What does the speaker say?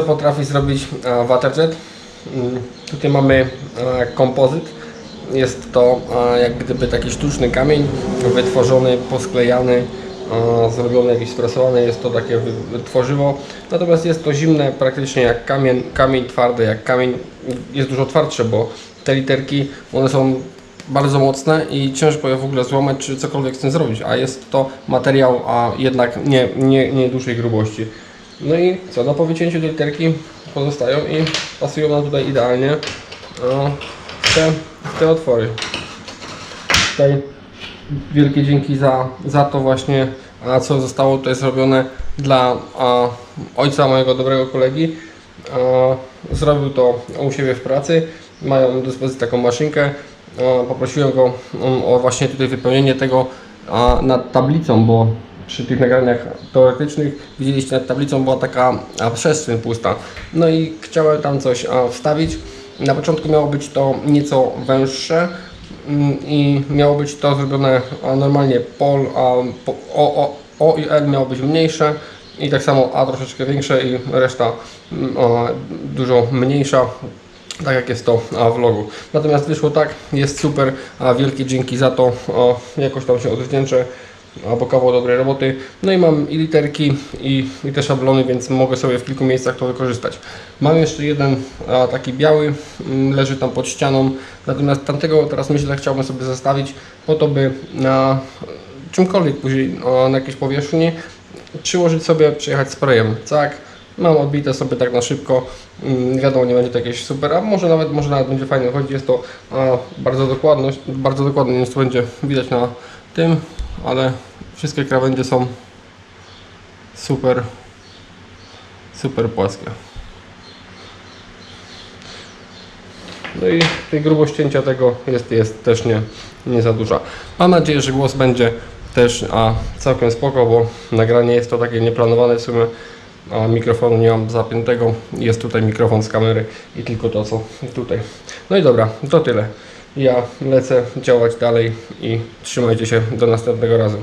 potrafi zrobić e, waterjet. Mm, Tutaj mamy e, kompozyt. Jest to e, jak gdyby taki sztuczny kamień wytworzony, posklejany, zrobiony jakiś sprasowany. Jest to takie tworzywo. Natomiast jest to zimne praktycznie jak kamień, kamień twardy jak kamień. Jest dużo twardsze, bo te literki one są bardzo mocne i ciężko je w ogóle złamać czy cokolwiek z tym zrobić, a jest to materiał, a jednak nie, nie, nie dużej grubości. No i co, no po wycięciu tej literki pozostają i pasują nam tutaj idealnie w te, te otwory. Tutaj wielkie dzięki za, za to właśnie, a co zostało tutaj zrobione dla a, ojca mojego dobrego kolegi. A, zrobił to u siebie w pracy. Mają do dyspozycji taką maszynkę. A, poprosiłem go um, o właśnie tutaj wypełnienie tego a, nad tablicą, bo przy tych nagraniach teoretycznych widzieliście nad tablicą była taka przestrzeń pusta. No i chciałem tam coś wstawić. Na początku miało być to nieco węższe, Mm, i miało być to zrobione normalnie pol, po, o, o, o i L miało być mniejsze i tak samo A troszeczkę większe i reszta mm, dużo mniejsza. Tak jak jest to w logu. Natomiast wyszło tak, jest super, a wielkie dzięki za to, jakoś tam się odwdzięczę, albo kawał dobrej roboty. No i mam i literki i, i te szablony, więc mogę sobie w kilku miejscach to wykorzystać. Mam jeszcze jeden a, taki biały, mm, leży tam pod ścianą, natomiast tamtego teraz myślę, że chciałbym sobie zostawić po to, by na czymkolwiek później a, na jakiejś powierzchni przyłożyć sobie, przyjechać sprayem. Tak, mam odbite sobie tak na szybko, mm, wiadomo nie będzie to jakieś super, a może nawet, może nawet będzie fajnie chodzić, jest to a, bardzo dokładność, bardzo dokładnie, czy to będzie widać na tym, ale wszystkie krawędzie są super, super płaskie. No i tej grubość cięcia tego jest, jest też nie, nie za duża. Mam nadzieję, że głos będzie też a, całkiem spoko, bo nagranie jest to takie nieplanowane w sumie. A mikrofonu nie mam zapiętego. Jest tutaj mikrofon z kamery i tylko to co tutaj. No i dobra, to tyle. Ja lecę działać dalej i trzymajcie się do następnego razu.